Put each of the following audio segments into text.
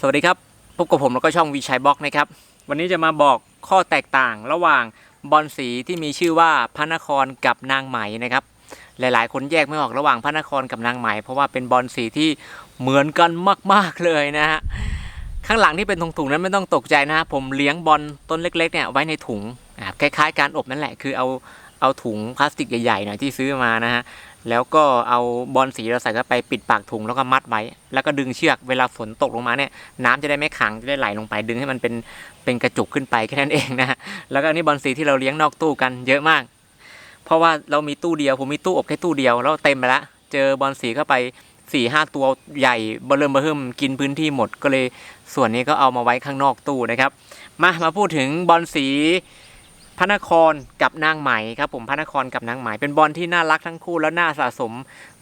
สวัสดีครับ พบกับผมแล้วก็ช่องวีชัยบล็อกนะครับ วันนี้จะมาบอกข้อแตกต่างระหว่างบอลสีที่มีชื่อว่าพระนครกับนางไหมนะครับ หลายๆ คนแยกไม่ออกระหว่างพระนครกับนางไหม เพราะว่าเป็นบอลสีที่เหมือนกันมาก ๆเลยนะฮะ ข้างหลังที่เป็นถุงๆนั้นไม่ต้องตกใจนะฮะผมเลี้ยงบอลต้นเล็กๆเนี่ยไว้ในถุงคล้ายๆ การอบนั่นแหละคือเอาเอาถุงพลาสติกใหญ่ๆหน่อยที่ซื้อมานะฮะ แล้วก็เอาบอลสีเราใส่เข้าไปปิดปากถุงแล้วก็มัดไว้ แล้วก็ดึงเชือกเวลาฝนตกลงมาเนี่ยน้ำจะได้ไม่ขังจะได้ไหลลงไปดึงให้มันเป็นเป็นกระจุกขึ้นไปแค่นั้นเองนะฮะแล้วก็อันนี้บอลสีที่เราเลี้ยงนอกตู้กันเยอะมาก เพราะว่าเรามีตู้เดียวผมมีตู้อบแค่ตู้เดียวแล้วเต็มไปแล้วเจอบอลสีเข้าไปสี่ห้าตัวใหญ่เบอเริ่มเบอเริ่มกินพื้นที่หมดก็เลยส่วนนี้ก็เอามาไว้ข้างนอกตู้นะครับ มามาพูดถึงบอลสี พระนครกับนางไหมครับผมพระนครกับนางไหมเป็นบอลที่น่ารักทั้งคู่แล้วน่าสะสม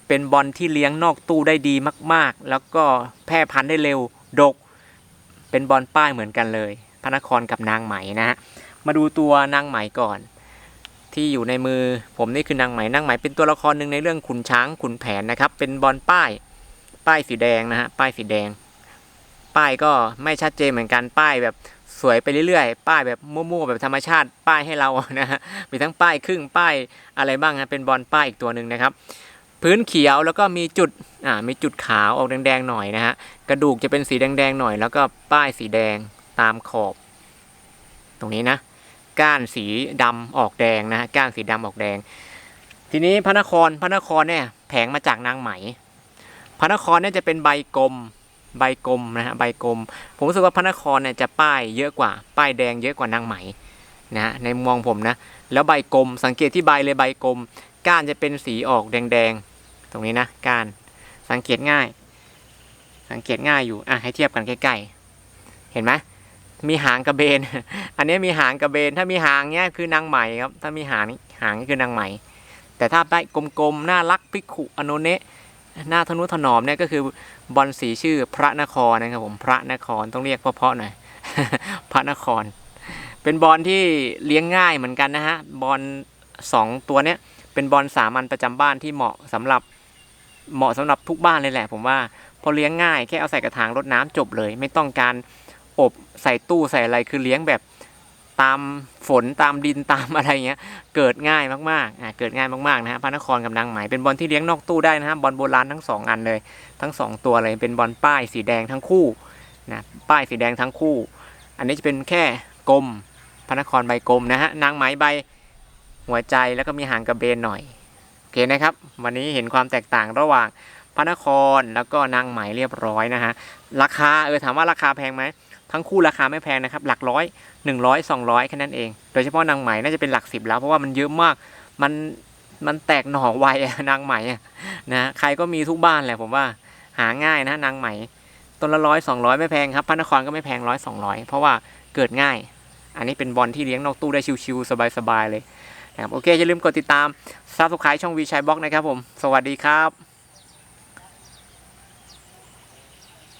เป็นบอลที่เลี้ยงนอกตู้ได้ดีมาก ๆ แล้วก็แพร่พันธุ์ได้เร็วดก เป็นบอลป้ายเหมือนกันเลย พระนครกับนางไหมนะฮะมาดูตัวนางไหมก่อน ที่อยู่ในมือผมนี่คือนางไหมนางไหมเป็นตัวละครหนึ่งในเรื่องขุนช้างขุนแผนนะครับ เป็นบอลป้ายป้ายสีแดงนะฮะป้ายสีแดง ป้ายก็ไม่ชัดเจนเหมือนกันป้ายแบบ สวยไปเรื่อยๆ ป้ายแบบมั่วๆแบบธรรมชาติป้ายให้เรานะฮะมีทั้งป้ายครึ่งป้ายอะไรบ้างฮะเป็นบอลป้ายอีกตัวหนึ่งนะครับ พื้นเขียวแล้วก็มีจุดอ่ามีจุดขาวออกแดงๆหน่อยนะฮะกระดูกจะเป็นสีแดงๆหน่อย แล้วก็ป้ายสีแดงตามขอบ ตรงนี้นะ ก้านสีดำออกแดงนะฮะก้านสีดำออกแดง ทีนี้พระนครพระนครเนี่ยแผงมาจากนางไหม พระนครเนี่ยจะเป็นใบกลม ใบกลมนะฮะใบกลม ผมรู้สึกว่าพระนครเนี่ยจะป้ายเยอะกว่า ป้ายแดงเยอะกว่านางไหมนะฮะในมุมมองผมนะ แล้วใบกลมสังเกตที่ใบเลยใบกลม ก้านจะเป็นสีออกแดงๆ ตรงนี้นะก้านสังเกตง่าย สังเกตง่ายอยู่อะให้เทียบกันใกล้ๆ เห็นไหมมีหางกระเบน อันนี้มีหางกระเบน ถ้ามีหางเนี้ยคือนางไหมครับ ถ้ามีหางหางนี่คือนางไหม แต่ถ้าใบกลมๆน่ารักพิกขุอโนเนะ หน้าทนุถนอมเนี่ยก็คือบอลสีชื่อพระนครนะครับผมพระนครต้องเรียกเพาะๆหน่อยพระนคร เป็นบอลที่เลี้ยงง่ายเหมือนกันนะฮะบอลสองตัวเนี้ยเป็นบอลสามัญประจำบ้านที่เหมาะสำหรับเหมาะสำหรับทุกบ้านเลยแหละ ผมว่าพอเลี้ยงง่ายแค่เอาใส่กระถางรดน้ำจบเลย ไม่ต้องการอบใส่ตู้ใส่อะไรคือเลี้ยงแบบ ตามฝนตามดินตามอะไรเงี้ยเกิดง่ายมากๆอ่าเกิดง่ายมากๆนะฮะพระนครกับนางไหมเป็นบอลที่เลี้ยงนอกตู้ได้นะฮะบอลโบราณทั้งสองอันเลย ทั้งสองตัวเลยเป็นบอลป้ายสีแดงทั้งคู่นะป้ายสีแดงทั้งคู่ อันนี้จะเป็นแค่กลมพระนครใบกลมนะฮะนางไหมใบหัวใจแล้วก็มีหางกระเบนหน่อยโอเคนะครับ วันนี้เห็นความแตกต่างระหว่างพระนครแล้วก็นางไหมเรียบร้อยนะฮะราคาเออถามว่าราคาแพงไหม ทั้งคู่ราคาไม่แพงนะครับ หลักร้อยหนึ่งร้อยสองร้อยแค่นั้นเอง โดยเฉพาะนางไหมน่าจะเป็นหลักสิบแล้วเพราะว่ามันเยอะมาก มันมันแตกหน่อไวนางไหมนะใครก็มีทุกบ้านแหละผมว่าหาง่ายนะนางไหมต้นละร้อยสองร้อยไม่แพงครับพระนครก็ไม่แพงร้อยสองร้อยเพราะว่าเกิดง่าย อันนี้เป็นบอลที่เลี้ยงนอกตู้ได้ชิวๆสบายๆเลยนะครับโอเคอย่าลืมกดติดตามซับสไครต์ช่องวีชัยบล็อกนะครับผม สวัสดีครับ